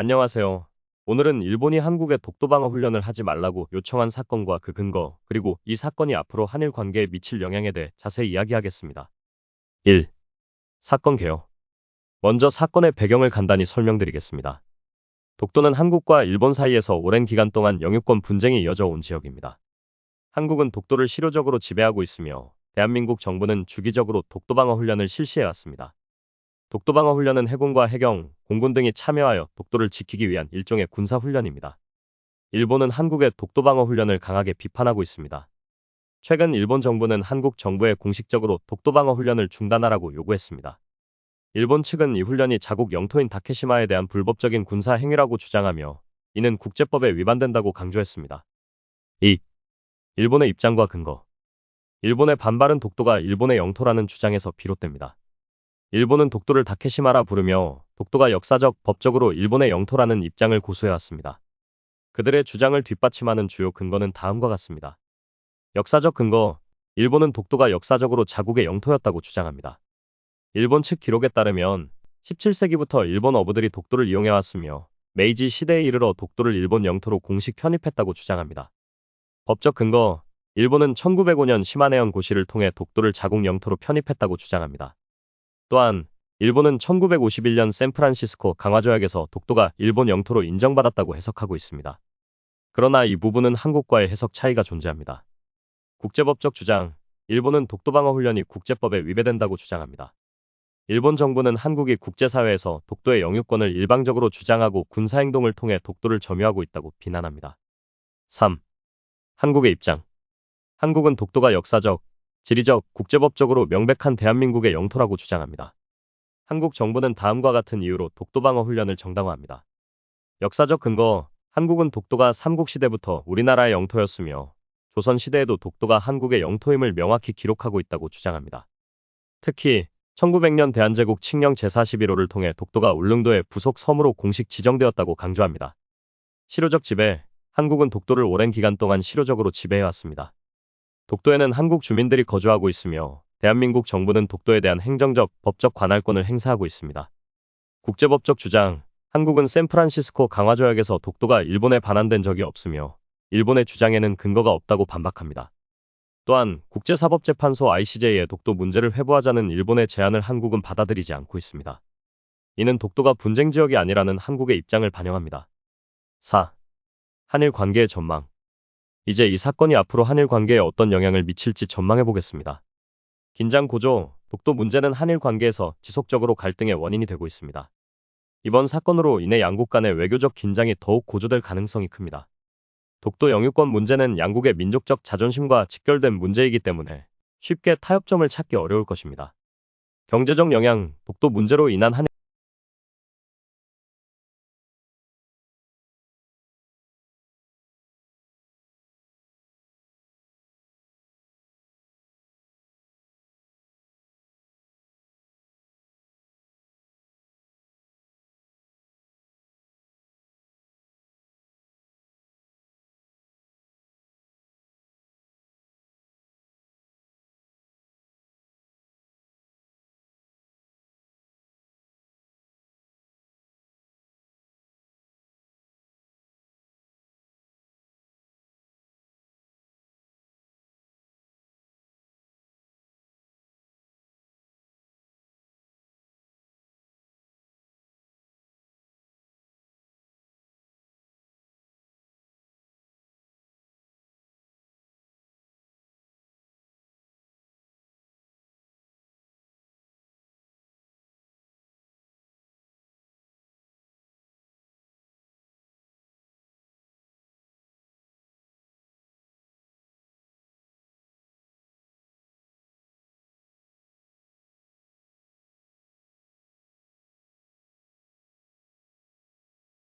안녕하세요. 오늘은 일본이 한국에 독도방어 훈련을 하지 말라고 요청한 사건과 그 근거, 그리고 이 사건이 앞으로 한일 관계에 미칠 영향에 대해 자세히 이야기하겠습니다. 1. 사건 개요. 먼저 사건의 배경을 간단히 설명드리겠습니다. 독도는 한국과 일본 사이에서 오랜 기간 동안 영유권 분쟁이 이어져 온 지역입니다. 한국은 독도를 실효적으로 지배하고 있으며 대한민국 정부는 주기적으로 독도방어 훈련을 실시해왔습니다. 독도방어 훈련은 해군과 해경, 공군 등이 참여하여 독도를 지키기 위한 일종의 군사훈련입니다. 일본은 한국의 독도방어 훈련을 강하게 비판하고 있습니다. 최근 일본 정부는 한국 정부에 공식적으로 독도방어 훈련을 중단하라고 요구했습니다. 일본 측은 이 훈련이 자국 영토인 다케시마에 대한 불법적인 군사 행위라고 주장하며 이는 국제법에 위반된다고 강조했습니다. 2. 일본의 입장과 근거. 일본의 반발은 독도가 일본의 영토라는 주장에서 비롯됩니다. 일본은 독도를 다케시마라 부르며 독도가 역사적, 법적으로 일본의 영토라는 입장을 고수해왔습니다. 그들의 주장을 뒷받침하는 주요 근거는 다음과 같습니다. 역사적 근거, 일본은 독도가 역사적으로 자국의 영토였다고 주장합니다. 일본 측 기록에 따르면 17세기부터 일본 어부들이 독도를 이용해왔으며 메이지 시대에 이르러 독도를 일본 영토로 공식 편입했다고 주장합니다. 법적 근거, 일본은 1905년 시마네현 고시를 통해 독도를 자국 영토로 편입했다고 주장합니다. 또한 일본은 1951년 샌프란시스코 강화조약에서 독도가 일본 영토로 인정받았다고 해석하고 있습니다. 그러나 이 부분은 한국과의 해석 차이가 존재합니다. 국제법적 주장, 일본은 독도방어 훈련이 국제법에 위배된다고 주장합니다. 일본 정부는 한국이 국제사회에서 독도의 영유권을 일방적으로 주장하고 군사행동을 통해 독도를 점유하고 있다고 비난합니다. 3. 한국의 입장. 한국은 독도가 역사적, 지리적, 국제법적으로 명백한 대한민국의 영토라고 주장합니다. 한국 정부는 다음과 같은 이유로 독도방어 훈련을 정당화합니다. 역사적 근거, 한국은 독도가 삼국시대부터 우리나라의 영토였으며 조선시대에도 독도가 한국의 영토임을 명확히 기록하고 있다고 주장합니다. 특히 1900년 대한제국 칙령 제41호를 통해 독도가 울릉도의 부속 섬으로 공식 지정되었다고 강조합니다. 실효적 지배, 한국은 독도를 오랜 기간 동안 실효적으로 지배해왔습니다. 독도에는 한국 주민들이 거주하고 있으며 대한민국 정부는 독도에 대한 행정적, 법적 관할권을 행사하고 있습니다. 국제법적 주장, 한국은 샌프란시스코 강화조약에서 독도가 일본에 반환된 적이 없으며 일본의 주장에는 근거가 없다고 반박합니다. 또한 국제사법재판소 ICJ에 독도 문제를 회부하자는 일본의 제안을 한국은 받아들이지 않고 있습니다. 이는 독도가 분쟁 지역이 아니라는 한국의 입장을 반영합니다. 4. 한일 관계의 전망. 이제 이 사건이 앞으로 한일 관계에 어떤 영향을 미칠지 전망해 보겠습니다. 긴장 고조, 독도 문제는 한일 관계에서 지속적으로 갈등의 원인이 되고 있습니다. 이번 사건으로 인해 양국 간의 외교적 긴장이 더욱 고조될 가능성이 큽니다. 독도 영유권 문제는 양국의 민족적 자존심과 직결된 문제이기 때문에 쉽게 타협점을 찾기 어려울 것입니다. 경제적 영향, 독도 문제로 인한 한일